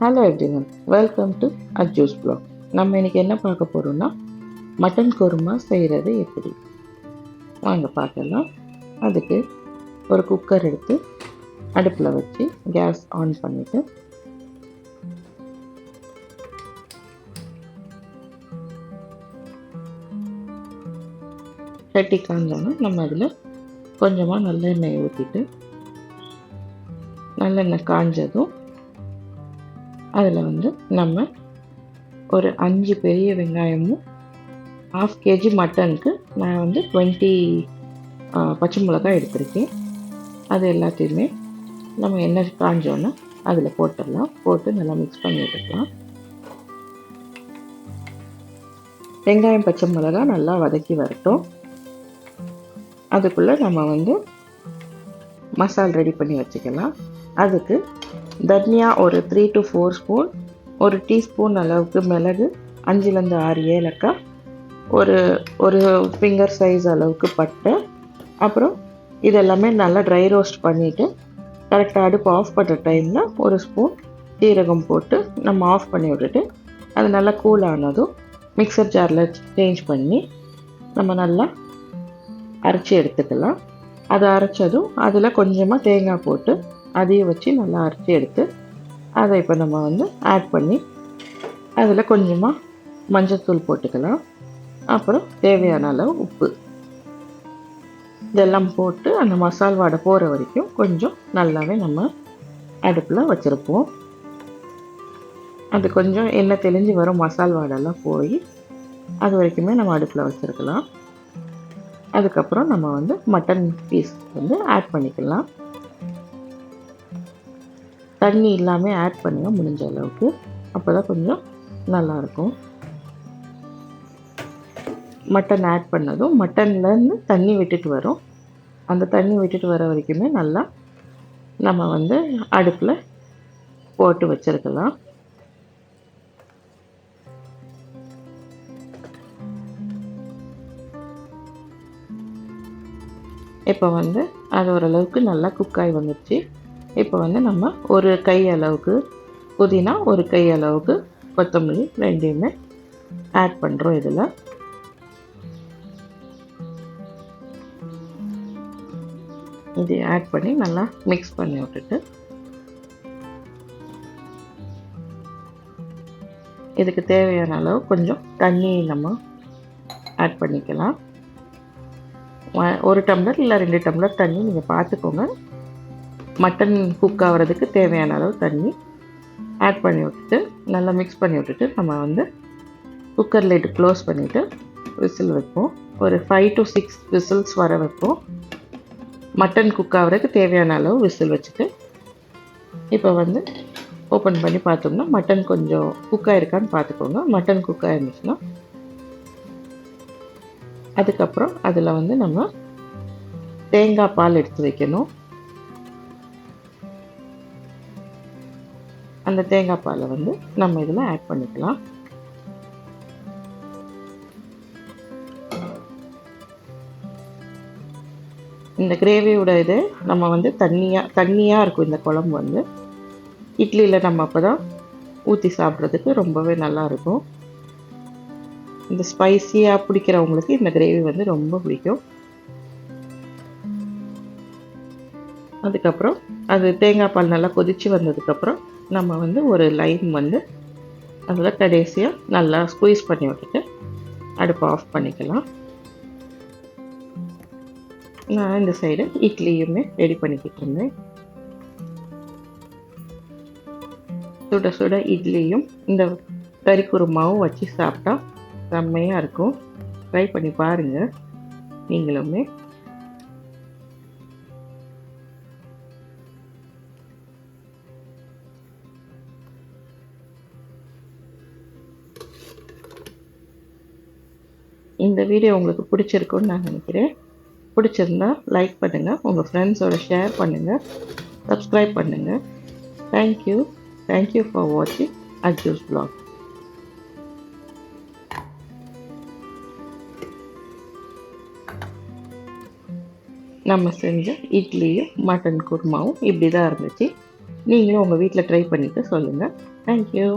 Hello everyone welcome to Aju's blog நம்ம இன்றைக்கி என்ன பார்க்க போகிறோம்னா மட்டன் குருமா செய்கிறது எப்படி? வாங்க பார்க்கலாம். அதுக்கு ஒரு குக்கர் எடுத்து அடுப்பில் வச்சு கேஸ் ஆன் பண்ணிவிட்டு சட்டி காஞ்சோன்னா நம்ம அதில் கொஞ்சமாக நல்லெண்ணெய் ஊற்றிட்டு நல்லெண்ணெய் காஞ்சதும் அதில் வந்து நம்ம ஒரு அஞ்சு பெரிய வெங்காயமும் ஆஃப் கேஜி மட்டனுக்கு நான் வந்து டுவெண்ட்டி பச்சை மிளகாய் எடுத்திருக்கேன். அது எல்லாத்தையுமே நம்ம என்ன காஞ்சோன்னா அதில் போட்டுடலாம். போட்டு நல்லா மிக்ஸ் பண்ணி எடுக்கலாம். வெங்காயம் பச்சை மிளகாய் நல்லா வதக்கி வரட்டும். அதுக்குள்ளே நம்ம வந்து மசால் ரெடி பண்ணி வச்சுக்கலாம். அதுக்கு தனியா ஒரு த்ரீ டு ஃபோர் ஸ்பூன் ஒரு டீஸ்பூன் அளவுக்கு மிளகு அஞ்சுலேருந்து ஆறு ஏலக்காய் ஒரு ஒரு ஃபிங்கர் சைஸ் அளவுக்கு பட்டை அப்புறம் இதெல்லாமே நல்லா ட்ரை ரோஸ்ட் பண்ணிவிட்டு கரெக்டாக அடுப்பு ஆஃப் பண்ணுற டைமில் ஒரு ஸ்பூன் சீரகம் போட்டு நம்ம ஆஃப் பண்ணி விட்டுட்டு அது நல்லா கூல் ஆனதும் மிக்சர் ஜாரில் சேஞ்ச் பண்ணி நம்ம நல்லா அரைச்சி எடுத்துக்கலாம். அதை அரைச்சதும் அதில் கொஞ்சமாக தேங்காய் போட்டு அதையும் வச்சு நல்லா அரைச்சி எடுத்து அதை இப்போ நம்ம வந்து ஆட் பண்ணி அதில் கொஞ்சமாக மஞ்சத்தூள் போட்டுக்கலாம். அப்புறம் தேவையான அளவு உப்பு. இதெல்லாம் போட்டு அந்த மசால் வாடை போகிற வரைக்கும் கொஞ்சம் நல்லாவே நம்ம அடுப்பில் வச்சுருப்போம். அது கொஞ்சம் எண்ணெய் தெளிஞ்சு வரும் மசால் வாடெல்லாம் போய் அது வரைக்குமே நம்ம அடுப்பில் வச்சுருக்கலாம். அதுக்கப்புறம் நம்ம வந்து மட்டன் பீஸ் வந்து ஆட் பண்ணிக்கலாம். தண்ணி இல்லாமல் ஆட் பண்ணுங்கள் முடிஞ்ச அளவுக்கு. அப்போ தான் கொஞ்சம் நல்லாயிருக்கும். மட்டன் ஆட் பண்ணதும் மட்டன்லேருந்து தண்ணி விட்டுட்டு வரும். அந்த தண்ணி விட்டுட்டு வர வரைக்குமே நல்லா நம்ம வந்து அடுப்பில் போட்டு வச்சுருக்கலாம். இப்போ வந்து அது ஓரளவுக்கு நல்லா குக் ஆகி வந்துடுச்சு இப்போ வந்து நம்ம ஒரு கை அளவுக்கு புதினா ஒரு கை அளவுக்கு கொத்தமல்லி ரெண்டையுமே ஆட் பண்ணுறோம் இதில். இது ஆட் பண்ணி நல்லா மிக்ஸ் பண்ணி விட்டுட்டு இதுக்கு தேவையான அளவு கொஞ்சம் தண்ணி நம்ம ஆட் பண்ணிக்கலாம். ஒரு டம்ளர் இல்லை ரெண்டு டம்ளர் தண்ணி நீங்கள் பார்த்துக்கோங்க. மட்டன் குக் ஆகிறதுக்கு தேவையான அளவு தண்ணி ஆட் பண்ணி விட்டுட்டு நல்லா மிக்ஸ் பண்ணி விட்டுட்டு நம்ம வந்து குக்கர் லைட்டு க்ளோஸ் பண்ணிவிட்டு விசில் வைப்போம். ஒரு ஃபைவ் டு சிக்ஸ் விசில்ஸ் வர வைப்போம். மட்டன் குக் ஆகிறதுக்கு தேவையான அளவு விசில் வச்சுட்டு இப்போ வந்து ஓப்பன் பண்ணி பார்த்தோம்னா மட்டன் கொஞ்சம் குக் ஆகிருக்கான்னு பார்த்துக்கோங்க. மட்டன் குக் ஆகிருந்துச்சுன்னா அதுக்கப்புறம் அதில் வந்து நம்ம தேங்காய் பால் எடுத்து வைக்கணும். அந்த தேங்காய் பாலை வந்து நம்ம இதில் ஆட் பண்ணிக்கலாம். இந்த கிரேவியோட இது நம்ம வந்து தண்ணியாக தண்ணியாக இருக்கும் இந்த குழம்பு வந்து. இட்லியில் நம்ம அப்போ தான் ஊற்றி சாப்பிட்றதுக்கு ரொம்பவே நல்லாயிருக்கும் இந்த ஸ்பைசியாக பிடிக்கிறவங்களுக்கு இந்த கிரேவி வந்து ரொம்ப பிடிக்கும். அதுக்கப்புறம் அது தேங்காய் பால் நல்லா கொதித்து வந்ததுக்கப்புறம் நம்ம வந்து ஒரு லைன் வந்து அதில் கடைசியாக நல்லா ஸ்குவீஸ் பண்ணி விட்டுட்டு அடுப்பை ஆஃப் பண்ணிக்கலாம். நான் இந்த சைடு இட்லியுமே ரெடி பண்ணிக்கிட்டு இருந்தேன். சுட சுட இட்லியும் இந்த கறி குருமாவும் வச்சு சாப்பிட்டா செம்மையாக இருக்கும். ட்ரை பண்ணி பாருங்கள் நீங்களுமே இந்த வீடியோ உங்களுக்கு பிடிச்சிருக்குன்னு நான் நினைக்கிறேன். பிடிச்சிருந்தா லைக் பண்ணுங்கள் உங்கள் ஃப்ரெண்ட்ஸோட ஷேர் பண்ணுங்கள் சப்ஸ்கிரைப் பண்ணுங்கள் தேங்க்யூ தேங்க்யூ ஃபார் வாட்சிங் அஜூஸ் பிளாக் நம்ம செஞ்ச இட்லியும் மட்டன் குருமாவும் இப்படி தான் இருந்துச்சு. நீங்களும் உங்கள் வீட்டில் ட்ரை பண்ணிவிட்டு சொல்லுங்கள் தேங்க்யூ